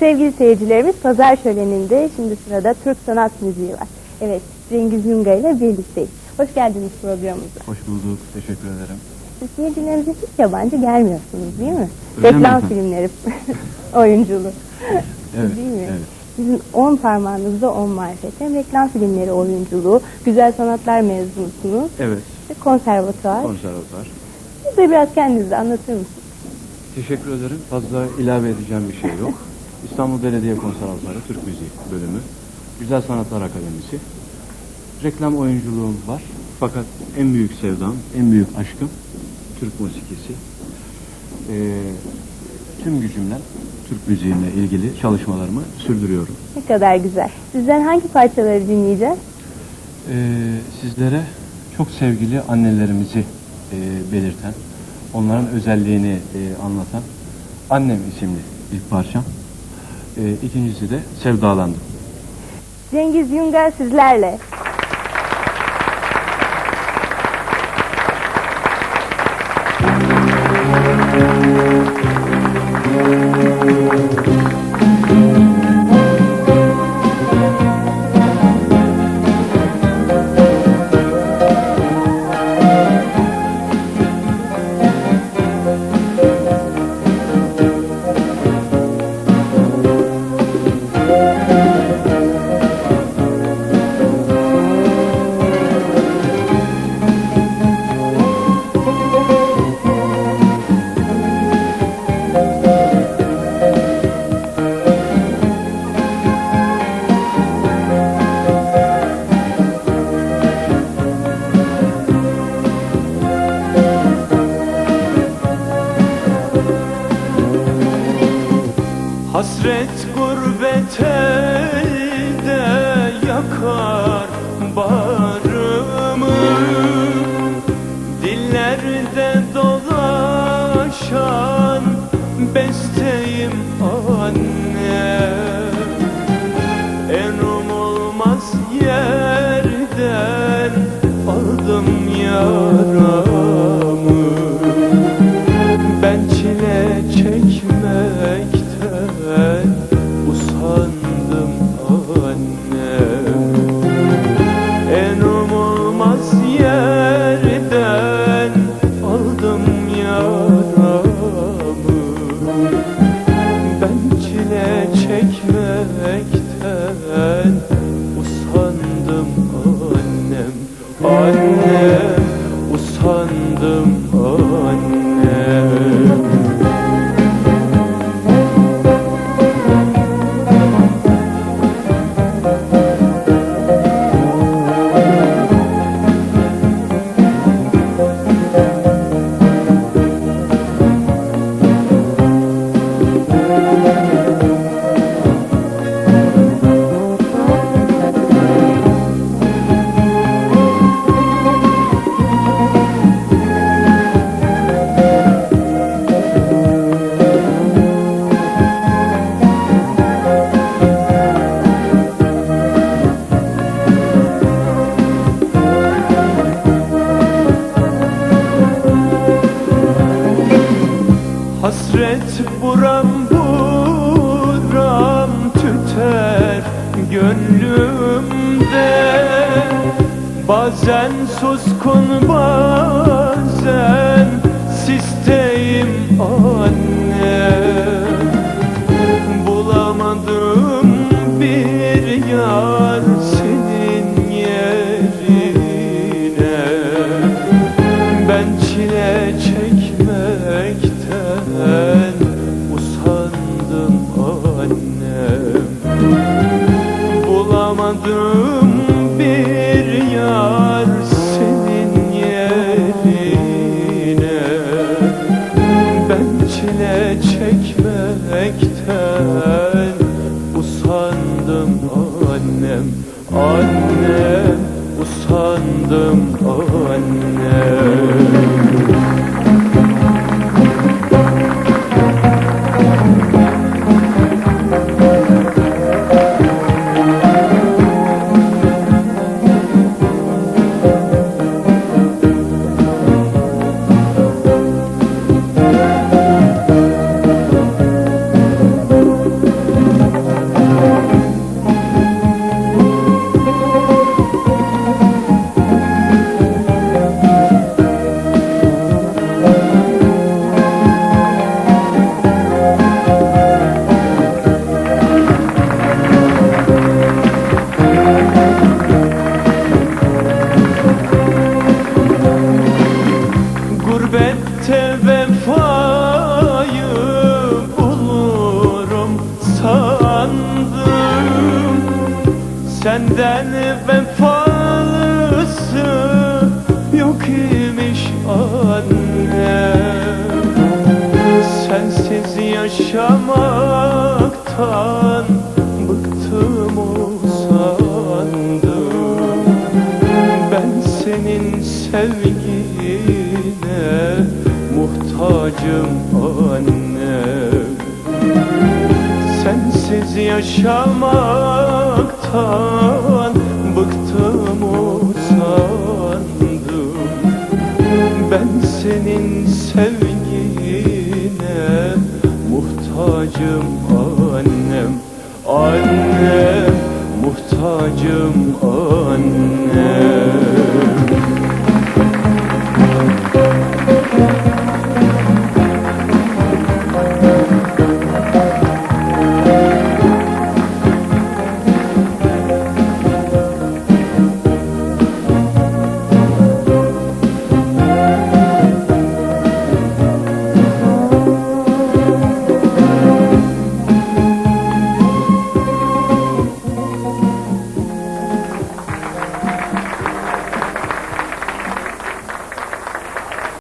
Sevgili seyircilerimiz Pazar Şöleni'nde şimdi sırada Türk sanat müziği var. Evet Cengiz Yunga ile birlikteyiz. Hoş geldiniz programımıza. Hoş bulduk. Teşekkür ederim. Siz seyircilerimize hiç yabancı gelmiyorsunuz değil mi? Öyle Reklam filmleri oyunculuğu. Evet. Değil mi? Evet. Sizin 10 parmağınızda 10 marifet. Hem reklam filmleri oyunculuğu, güzel sanatlar mezunusunuz Evet. ve konservatuvar. Konservatuar. Bize biraz kendinizi anlatır mısınız? Teşekkür ederim. Fazla ilave edeceğim bir şey yok. İstanbul Belediye Konservatuarı Türk Müziği bölümü. Güzel Sanatlar Akademisi. Reklam oyunculuğum var. Fakat en büyük sevdam, en büyük aşkım Türk musikisi. Ee, tüm gücümle Türk müziğine ilgili çalışmalarımı sürdürüyorum. Ne kadar güzel. Sizden hangi parçaları dinleyeceğiz? Ee, sizlere çok sevgili annelerimizi e, belirten, onların özelliğini e, anlatan Annem isimli ilk parçam. Ee, ikincisi de Sevdalandım. Cengiz Yunga sizlerle. Hasret gurbet elde yakar bağrımı Dillerde dolaşan besteyim anne çekmekten Hasret buram buram tüter gönlümde. Bazen suskun bazen Bir yar senin yerine. Ben çile çekmekten usandım annem Annem usandım annem Gurbette vefayı bulurum sandım. Senden vefalısı yok imiş anne. Sensiz yaşamaktan bıktım usandım Ben senin sevgin muhtacım annem Sensiz yaşamaktan bıktım usandım Ben senin sevgine muhtacım annem. Annem muhtacım annem